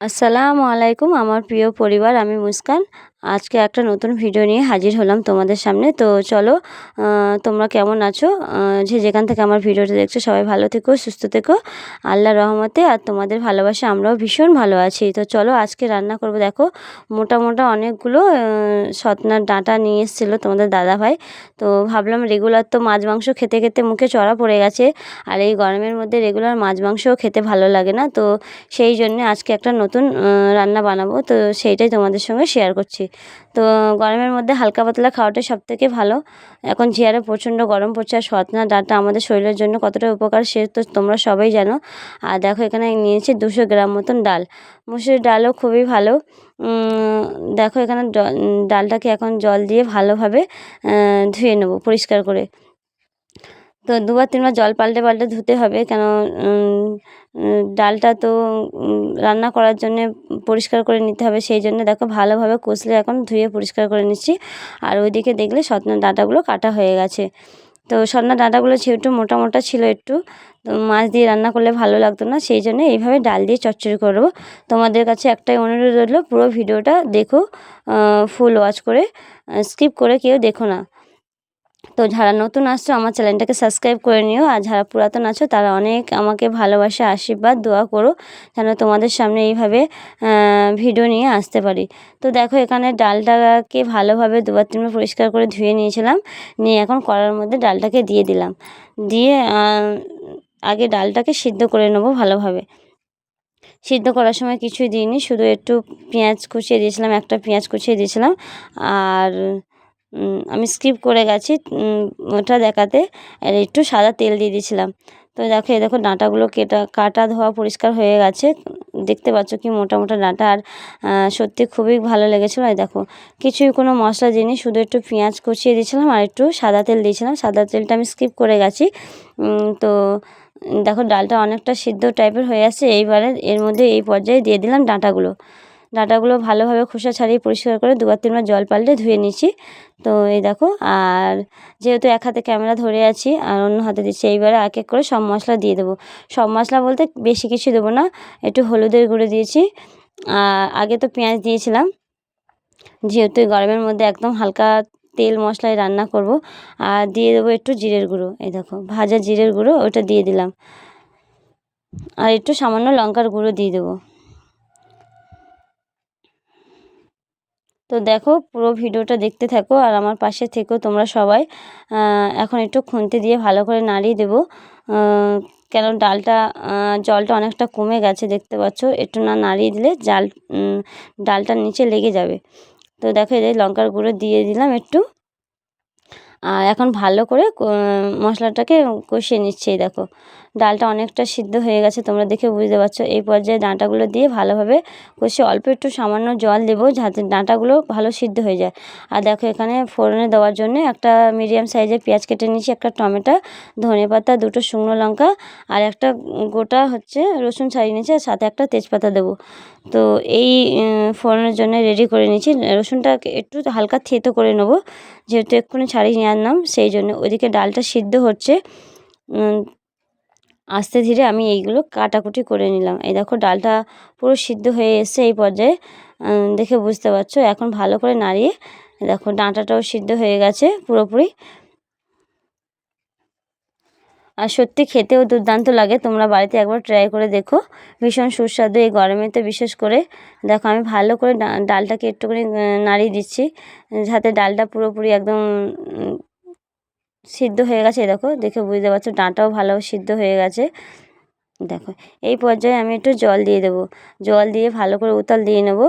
আসসালামু আলাইকুম আমার প্রিয় পরিবার আমি মুস্কান। আজকে একটা নতুন ভিডিও নিয়ে হাজির হলাম তোমাদের সামনে। তো চলো তোমরা কেমন আছো? যে যেখান থেকে আমার ভিডিওটা দেখছ, সবাই ভালো থেকো, সুস্থ থেকো। আল্লাহ রহমতে আর তোমাদের ভালোবাসা, আমরাও ভীষণ ভালো আছি। তো চলো, আজকে রান্না করব। দেখো মোটা মোটা অনেকগুলো সতনার ডাঁটা নিয়ে এসেছিল তোমাদের দাদা ভাই তো ভাবলাম রেগুলার তো মাছ মাংস খেতে খেতে মুখে চড়া পড়ে গেছে। আর এই গরমের মধ্যে রেগুলার মাছ মাংসও খেতে ভালো লাগে না। তো সেই জন্যে আজকে একটা নতুন রান্না বানাবো। তো সেইটাই তোমাদের সঙ্গে শেয়ার করছি। তো গরমের মধ্যে হালকা পাতলা খাওয়াটাই সব থেকে ভালো। এখন চেয়ারে প্রচণ্ড গরম পড়ছে আর সতনা ডাঁটা আমাদের শরীরের জন্য কতটা উপকার সে তো তোমরা সবাই জানো। আর দেখো এখানে নিয়েছি দুশো গ্রাম মতন ডাল। মুসুরির ডালও খুবই ভালো। দেখো এখানে ডালটাকে এখন জল দিয়ে ভালোভাবে ধুয়ে নেব পরিষ্কার করে। তো দুবার তিনবার জল পাল্টে পাল্টে ধুতে হবে, কেন ডালটা তো রান্না করার জন্যে পরিষ্কার করে নিতে হবে, সেই জন্য দেখো ভালোভাবে কষলে এখন ধুয়ে পরিষ্কার করে নিচ্ছি। আর ওইদিকে দেখলে সজনার ডাঁটাগুলো কাটা হয়ে গেছে। তো সজনার ডাঁটাগুলো যেহেতু মোটা মোটা ছিল একটু, তো মাছ দিয়ে রান্না করলে ভালো লাগতো না, সেই জন্য এইভাবে ডাল দিয়ে চচ্চড়ি করব। তোমাদের কাছে একটাই অনুরোধ রইল, পুরো ভিডিওটা দেখো ফুল ওয়াচ করে স্কিপ করে কেউ দেখো না। তো যারা নতুন আসছো, আমার চ্যানেলটাকে সাবস্ক্রাইব করে নিও। আর যারা পুরাতন আছো, তারা অনেক আমাকে ভালোবাসা, আশীর্বাদ, দোয়া করো, যেন তোমাদের সামনে এইভাবে ভিডিও নিয়ে আসতে পারি। তো দেখো, এখানে ডালটাকে ভালোভাবে দুবার তিনবার পরিষ্কার করে ধুয়ে নিয়েছিলাম। নিয়ে এখন কড়ার মধ্যে ডালটাকে দিয়ে দিলাম। দিয়ে আগে ডালটাকে সিদ্ধ করে নেব ভালোভাবে। সিদ্ধ করার সময় কিছুই দিইনি, শুধু একটু পেঁয়াজ কুচিয়ে দিয়েছিলাম, একটা পেঁয়াজ কুচিয়ে দিয়েছিলাম। আর আমি স্কিপ করে গেছি ওটা দেখাতে। আর একটু সাদা তেল দিয়ে দিয়েছিলাম। তো দেখো, এই দেখো ডাঁটাগুলো কেটা, কাটা ধোয়া পরিষ্কার হয়ে গেছে। দেখতে পাচ্ছ কি মোটা মোটা ডাঁটা। আর সত্যি খুবই ভালো লেগেছিলো। আর দেখো কিছুই কোনো মশলা দিইনি শুধু একটু পেঁয়াজ কুচিয়ে দিয়েছিলাম আর একটু সাদা তেল দিয়েছিলাম। সাদা তেলটা আমি স্কিপ করে গেছি। তো দেখো, ডালটা অনেকটা সিদ্ধ টাইপের হয়ে আসছে। এইবারে এর মধ্যে এই পর্যায়ে দিয়ে দিলাম ডাঁটাগুলো। ডাঁটাগুলো ভালোভাবে খোসা ছাড়িয়ে পরিষ্কার করে দুবার তিনবার জল পাল্টে ধুয়ে নিচ্ছি। তো এই দেখো, আর যেহেতু এক হাতে ক্যামেরা ধরে আছি, আর অন্য হাতে দিচ্ছি, এইবারে এক এক করে সব মশলা দিয়ে দেবো। সব মশলা বলতে বেশি কিছু দেবো না, একটু হলুদের গুঁড়ো দিয়েছি। আর আগে তো পেঁয়াজ দিয়েছিলাম, যেহেতু গরমের মধ্যে একদম হালকা তেল মশলায় রান্না করব, আর দিয়ে দেবো একটু জিরের গুঁড়ো। এই দেখো, ভাজা জিরের গুঁড়ো, ওটা দিয়ে দিলাম। আর একটু সামান্য লঙ্কার গুঁড়ো দিয়ে দেবো। তো দেখো, পুরো ভিডিওটা দেখতে থাকো আর আমার পাশে থেকো তোমরা সবাই। এখন একটু খুন্তি দিয়ে ভালো করে নাড়িয়ে দেবো। কেন ডালটা জলটা অনেকটা কমে গেছে দেখতে পাচ্ছ। একটু না নাড়িয়ে দিলে জাল ডালটার নিচে লেগে যাবে। তো দেখো, এই লঙ্কার গুঁড়ো দিয়ে দিলাম একটু। আর এখন ভালো করে মশলাটাকে কষিয়ে নিচ্ছে দেখো। ডালটা অনেকটা সিদ্ধ হয়ে গেছে, তোমরা দেখে বুঝতে পারছ। এই পর্যায়ে ডাঁটাগুলো দিয়ে ভালোভাবে কষে অল্প একটু সামান্য জল দেবো, যাতে ডাঁটাগুলো ভালো সিদ্ধ হয়ে যায়। আর দেখো এখানে ফোড়নে দেওয়ার জন্য একটা মিডিয়াম সাইজের পেঁয়াজ কেটে নিয়েছি, একটা টমেটো ধনে পাতা দুটো শুকনো লঙ্কা, আর একটা গোটা হচ্ছে রসুন ছাড়িয়ে নিয়েছি, আর সাথে একটা তেজপাতা দেবো। তো এই ফোড়নের জন্য রেডি করে নিয়েছি। রসুনটা একটু হালকা থেতো করে নেব, যেহেতু এক্ষুনি ছাড়িয়ে নিয়ে আনলাম সেই জন্য ওইদিকে ডালটা সিদ্ধ হচ্ছে। আস্তে ধীরে আমি এইগুলো কাটাকুটি করে নিলাম। এই দেখো, ডালটা পুরো সিদ্ধ হয়ে এসছে এই পর্যায়ে। দেখে বুঝতে পারছ, এখন ভালো করে নাড়িয়ে দেখো, ডাঁটাটাও সিদ্ধ হয়ে গেছে পুরোপুরি। আর সত্যি খেতেও দুর্দান্ত লাগে, তোমরা বাড়িতে একবার ট্রাই করে দেখো। ভীষণ সুস্বাদু এই গরমেতে, বিশেষ করে দেখো, আমি ভালো করে ডালটাকে একটুখানি নাড়িয়ে দিচ্ছি। যাতে ডালটা পুরোপুরি একদম সিদ্ধ হয়ে গেছে দেখো, দেখে বুঝতে পারছ, ডাঁটাও ভালো সিদ্ধ হয়ে গেছে। দেখো, এই পর্যায়ে আমি একটু জল দিয়ে দেবো। জল দিয়ে ভালো করে উতাল দিয়ে নেব।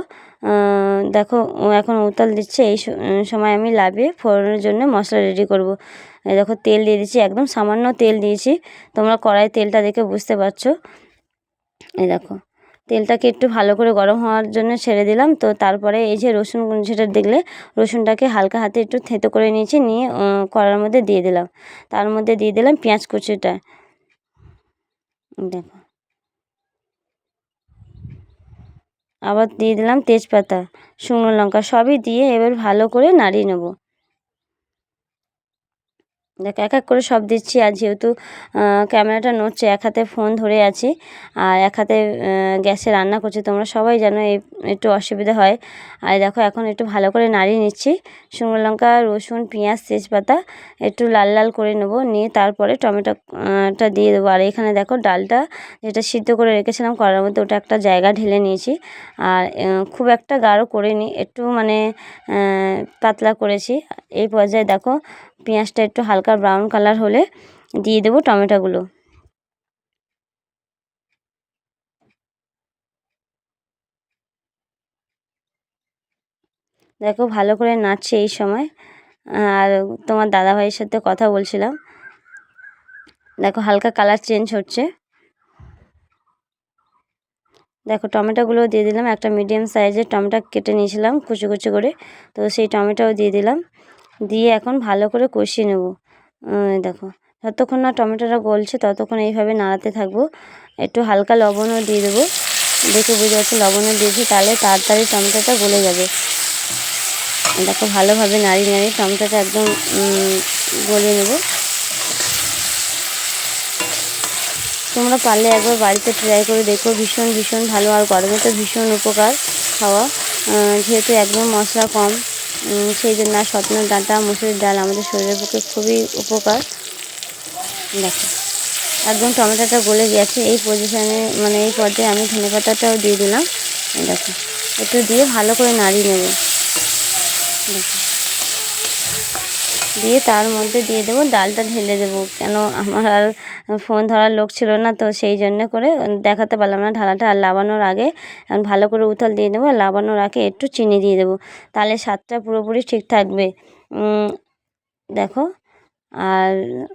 দেখো এখন উতাল দিচ্ছে, এই সময় আমি লাভিয়ে ফোড়নের জন্য মশলা রেডি করব। দেখো, তেল দিয়ে দিচ্ছি, একদম সামান্য তেল দিয়েছি। তোমরা কড়াই তেলটা দেখে বুঝতে পারছ। এই দেখো তেলটাকে একটু ভালো করে গরম হওয়ার জন্য ছেড়ে দিলাম। তো তারপরে এই যে রসুন যেটা দেখলে, রসুনটাকে হালকা হাতে একটু থেতো করে নিয়েছি, নিয়ে কড়ার মধ্যে দিয়ে দিলাম। তার মধ্যে দিয়ে দিলাম পেঁয়াজ কুচিটা। দেখো। আবার দিয়ে দিলাম তেজপাতা, শুকনো লঙ্কা সবই দিয়ে এবার ভালো করে নাড়িয়ে নেব। দেখ, এক এক করে সব দিচ্ছি। আর যেহেতু ক্যামেরাটা নড়ছে, এক হাতে ফোন ধরে আছি, আর এক হাতে গ্যাসে রান্না করছি, তোমরা সবাই জানো এই একটু অসুবিধা হয়। আর দেখো, এখন একটু ভালো করে নাড়িয়ে নিচ্ছি। শুকনো লঙ্কা, রসুন, পেঁয়াজ, তেজপাতা একটু লাল লাল করে নেব, নিয়ে তারপরে টমেটোটা দিয়ে দেবো। আর এখানে দেখো, ডালটা যেটা সিদ্ধ করে রেখেছিলাম করার মধ্যে, ওটা একটা জায়গা ঢেলে নিয়েছি। আর খুব একটা গাঢ় করিনি, একটু মানে পাতলা করেছি। এই পর্যায়ে দেখো, পেঁয়াজটা একটু হালকা ব্রাউন কালার হলে দিয়ে দেবো টমেটোগুলো। দেখো ভালো করে নাড়ছে এই সময়। আর তোমার দাদাভাইয়ের সাথে কথা বলছিলাম। দেখো হালকা কালার চেঞ্জ হচ্ছে। দেখো টমেটোগুলো দিয়ে দিলাম। একটা মিডিয়াম সাইজের টমেটো কেটে নিয়েছিলাম কুচি কুচি করে। তো সেই টমেটোও দিয়ে দিলাম। দিয়ে এখন ভালো করে কষিয়ে নেব। দেখো। যতক্ষণ না টমেটোটা গলছে, ততক্ষণ এইভাবে নাড়াতে থাকব। একটু হালকা লবণও দিয়ে দেবো। দেখে বুঝে যাচ্ছে লবণও দিয়েছি, তাহলে তাড়াতাড়ি টমেটোটা গলে যাবে। দেখো, ভালোভাবে নাড়িয়ে নাড়িয়ে টমেটোটা একদম গলিয়ে নেব। তোমরা পারলে একবার বাড়িতে ট্রাই করে দেখো। ভীষণ ভীষণ ভালো আর গরমে তো ভীষণ উপকার খাওয়া। যেহেতু একদম মশলা কম। সেই জন্য সতনের ডাঁটা, মুসুরির ডাল আমাদের শরীরের পক্ষে খুবই উপকার। দেখো, একদম টমেটোটা গলে গেছে, এই পজিশানে মানে এই পর্যায়ে আমি ধনে পাতাটাও দিয়ে দিলাম। দেখো, একটু দিয়ে ভালো করে নাড়িয়ে নেব। দেখো। দিয়ে তার মধ্যে দিয়ে দেবো, ডালটা ঢেলে দেবো। কেন আমার আর ফোন ধরার লোক ছিল না, তো সেই জন্য করে দেখাতে পারলাম না ঢালাটা। আর লাবানোর আগে ভালো করে উথাল দিয়ে দেবো, আর লাবানোর আগে একটু চিনি দিয়ে দেবো। তাহলে স্বাদটা পুরোপুরি ঠিক থাকবে। দেখো, আর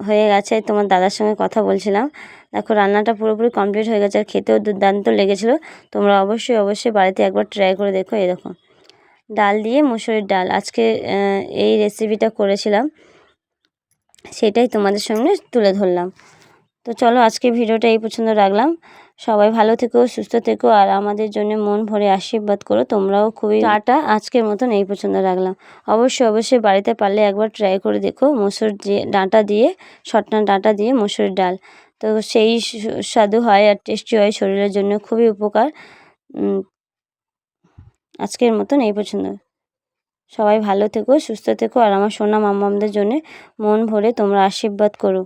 হয়ে গেছে, তোমার দাদার সঙ্গে কথা বলছিলাম। দেখো, রান্নাটা পুরোপুরি কমপ্লিট হয়ে গেছে, আর খেতেও দুর্দান্ত লেগেছিলো। তোমরা অবশ্যই অবশ্যই বাড়িতে একবার ট্রাই করে দেখো এরকম ডাল দিয়ে মুসুরির ডাল। আজকে এই রেসিপিটা করেছিলাম, সেটাই তোমাদের সামনে তুলে ধরলাম। তো চলো আজকে ভিডিওটা এই পছন্দ রাখলাম। সবাই ভালো থেকো, সুস্থ থেকো, আর আমাদের জন্য মন ভরে আশীর্বাদ করো। তোমরাও খুবই টাটা আজকের মতন এই পছন্দ রাখলাম। অবশ্যই অবশ্যই বাড়িতে পারলে একবার ট্রাই করে দেখো মসুর দিয়ে ডাঁটা দিয়ে শটনা ডাঁটা দিয়ে মসুর ডাল। তো সেই সুস্বাদু হয় আর টেস্টি হয়, শরীরের জন্য খুবই উপকার। আজকের মতন এই পছন্দ সবাই ভালো থেকো, সুস্থ থেকো, আর আমার সোনা মাম্মামদের জন্যে মন ভরে তোমরা আশীর্বাদ করো।